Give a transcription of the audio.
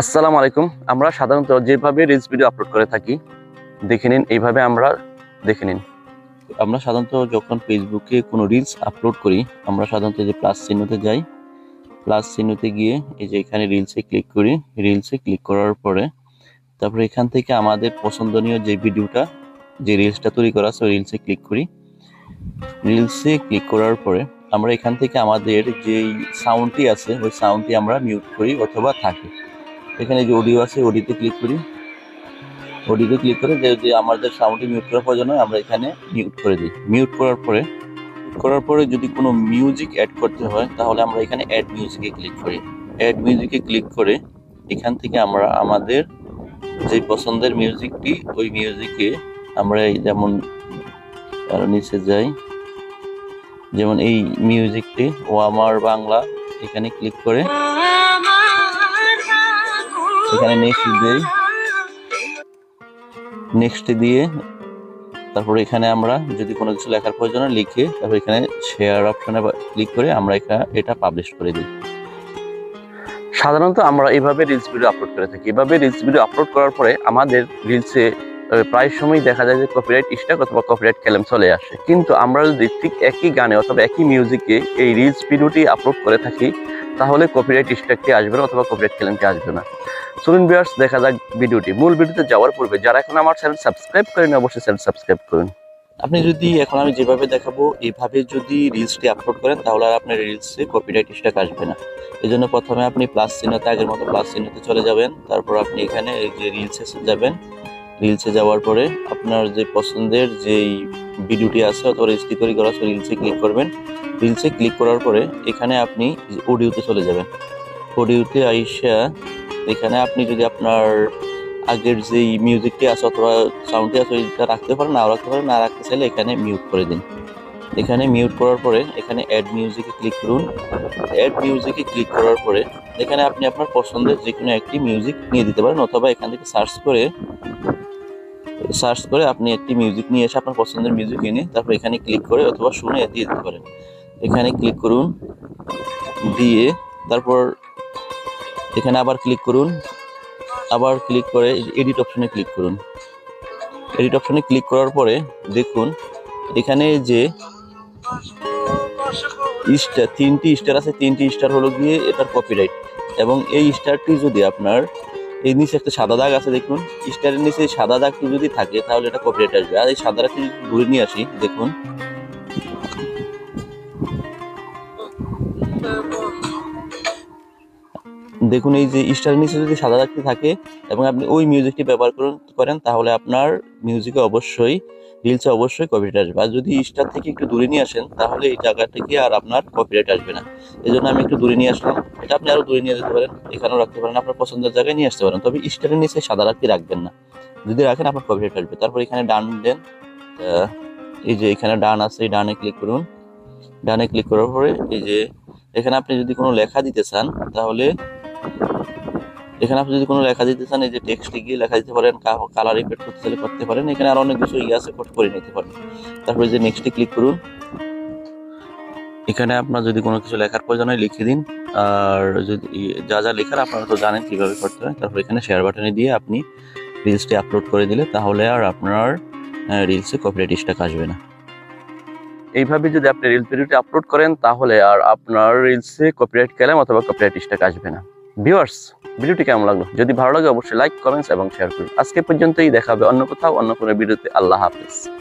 আসসালামু আলাইকুম। আমরা সাধারণত যেভাবে রিলস ভিডিও আপলোড করে থাকি, দেখে নিন, এইভাবে আমরা দেখে নিন। আমরা সাধারণত যখন ফেসবুকে কোনো রিলস আপলোড করি, আমরা সাধারণত যে প্লাস চিহ্নতে যাই। প্লাস চিহ্নতে গিয়ে এই যে এখানে রিলসে ক্লিক করি। রিলসে ক্লিক করার পরে, তারপরে এখান থেকে আমাদের পছন্দনীয় যে ভিডিওটা, যে রিলসটা তৈরি করা আছে রিলসে ক্লিক করি। রিলসে ক্লিক করার পরে, আমরা এখান থেকে আমাদের যেই সাউন্ডটি আছে, ওই সাউন্ডটি আমরা মিউট করি অথবা থাকে। এখানে যে অডিও আছে অডিওতে ক্লিক করি। অডিওতে ক্লিক করে যে আমাদের সাউন্ডটি মিউট করার প্রয়োজন হয়, আমরা এখানে মিউট করে দিই। মিউট করার পরে করার পরে যদি কোনো মিউজিক অ্যাড করতে হয়, তাহলে আমরা এখানে অ্যাড মিউজিকে ক্লিক করি। অ্যাড মিউজিকে ক্লিক করে এখান থেকে আমরা আমাদের যে পছন্দের মিউজিকটি ওই মিউজিকে আমরা যেমন নিচে যাই। যেমন এই মিউজিকটি ও আমার বাংলা, এখানে ক্লিক করে। এখানে নেক্সট নেক্সট দিয়ে এখানে আমরা যদি কোনো কিছু লেখার প্রয়োজন হয় লিখে তারপর এখানে শেয়ার অপশনে ক্লিক করে আমরা এটা পাবলিশ করে দিই। সাধারণত আমরা এইভাবে রিলস ভিডিও আপলোড করে থাকি। এভাবে রিলস ভিডিও আপলোড করার পরে আমাদের রিলসে প্রায় সময় দেখা যায় যে কপিরাইট স্ট্রাইক অথবা কপিরাইট ক্লেম চলে আসে। কিন্তু আমরা যদি ঠিক একই গানে অথবা একই মিউজিকে এই রিলস ভিডিওটি আপলোড করে থাকি তাহলে কপিরাইট স্ট্রাইকটি আসবে না অথবা কপিরাইট ক্লেমটি আসবে না। চলুন ভিউয়ার্স দেখা যাক ভিডিওটি। মূল ভিডিওতে যাওয়ার পূর্বে যারা এখন আমার চ্যানেল সাবস্ক্রাইব করেন, অবশ্যই চ্যানেল সাবস্ক্রাইব করুন। আপনি যদি এখন আমি যেভাবে দেখাবো এইভাবে যদি রিলসটি আপলোড করেন, তাহলে আর আপনার রিলসে কপিরাইট স্ট্রাইক আসবে না। এই জন্য প্রথমে আপনি প্লাস চিহ্নতে আগের মতো প্লাস চিহ্নতে চলে যাবেন। তারপর আপনি এখানে এই যে রিলসে যাবেন। রিলসে যাওয়ার পরে আপনার যে পছন্দের যেই ভিডিওটি আছে, অথবা রিলসটি তৈরি করা আছে রিলসে ক্লিক করবেন। রিলসে ক্লিক করার পরে এখানে আপনি অডিওতে চলে যাবেন। অডিওতে আইসা এখানে আপনি যদি আপনার আগের যেই মিউজিকটি আছে, অথবা সাউন্ডটি আছে, ওইটা রাখতে পারেন, নাও রাখতে পারেন, না রাখতে চাইলে এখানে মিউট করে দিন। এখানে মিউট করার পরে এখানে অ্যাড মিউজিকে ক্লিক করুন। অ্যাড মিউজিকে ক্লিক করার পরে এখানে আপনি আপনার পছন্দের যে কোনো একটি মিউজিক নিয়ে দিতে পারেন, অথবা এখান থেকে সার্চ করে সার্চ করে আপনি একটি মিউজিক নিয়ে এসে আপনার পছন্দের মিউজিক এনে তারপর এখানে ক্লিক করে অথবা শুনে দিয়ে দিতে পারেন। এখানে ক্লিক করুন, দিয়ে তারপর এখানে আবার ক্লিক করুন, আবার ক্লিক করে এডিট অপশনে ক্লিক করুন। এডিট অপশনে ক্লিক করার পরে দেখুন, এখানে যে স্টার তিনটি স্টার আছে, তিনটি স্টার হলো গিয়ে এটার কপিরাইট এবং এই স্টারটি যদি আপনার এই নিচে একটা সাদা দাগ আছে, দেখুন। স্টারের নিচে সাদা দাগটি যদি থাকে, তাহলে এটা কপিরাইট আসবে। আর এই সাদা দাগটি যদি ঘুরে নিয়ে আসি, দেখুন। দেখুন, এই যে স্টারের নিচে যদি সাদা দাগটি থাকে এবং আপনি ওই মিউজিকটি ব্যবহার করুন, করেন, তাহলে আপনার মিউজিকে অবশ্যই রিলসে অবশ্যই কপিরাইট আসবে। আর যদি স্টার থেকে একটু দূরে নিয়ে আসেন, তাহলে এই জায়গা থেকে আর আপনার কপিরাইট আসবে না। এই জন্য আমি একটু দূরে নিয়ে আসলাম। এটা আপনি আরও দূরে নিয়ে যেতে পারেন, এখানেও রাখতে পারেন, আপনার পছন্দের জায়গায় নিয়ে আসতে পারেন। তবে স্টারের নিচে সাদা দাগটি রাখবেন না। যদি রাখেন, আপনার কপিরাইট আসবে। তারপর এখানে ডান দেন এই যে এখানে ডান আছে, এই ডানে ক্লিক করুন। ডানে ক্লিক করার পরে, এই যে এখানে আপনি যদি কোনো লেখা দিতে চান, তাহলে এখানে আপনি যদি কোনো লেখা দিতে চান, এই যে টেক্সট গিয়ে লেখা দিতে পারেন কালার ইফেক্ট করতে চাইলে করতে পারেন। এখানে আরও অনেক কিছু ইয়ে আছে করে নিতে পারেন। তারপরে যে নেক্সটে ক্লিক করুন। এখানে আপনার যদি কোনো কিছু লেখার প্রয়োজন হয়, লিখে দিন। আর যদি যা যা লেখার আপনারা তো জানেন কীভাবে করতে হয়। তারপর এখানে শেয়ার বাটনে দিয়ে আপনি রিলসটি আপলোড করে দিলে, তাহলে আর আপনার রিলসে কপিরাইট স্ট্রাইক আসবে না। এইভাবে যদি আপনি রিলস ভিডিওটি আপলোড করেন, তাহলে আর আপনার রিলসে কপিরাইট ক্লেম অথবা কপিরাইট স্ট্রাইক আসবে না। ভিউয়ার্স ভিডিওটি কেমন লাগল? যদি ভালো লাগে, অবশ্যই লাইক কমেন্টস এবং শেয়ার করুন। আজকে পর্যন্তই দেখাবে অন্য কোথাও, অন্য কোনো ভিডিওতে। আল্লাহ হাফেজ।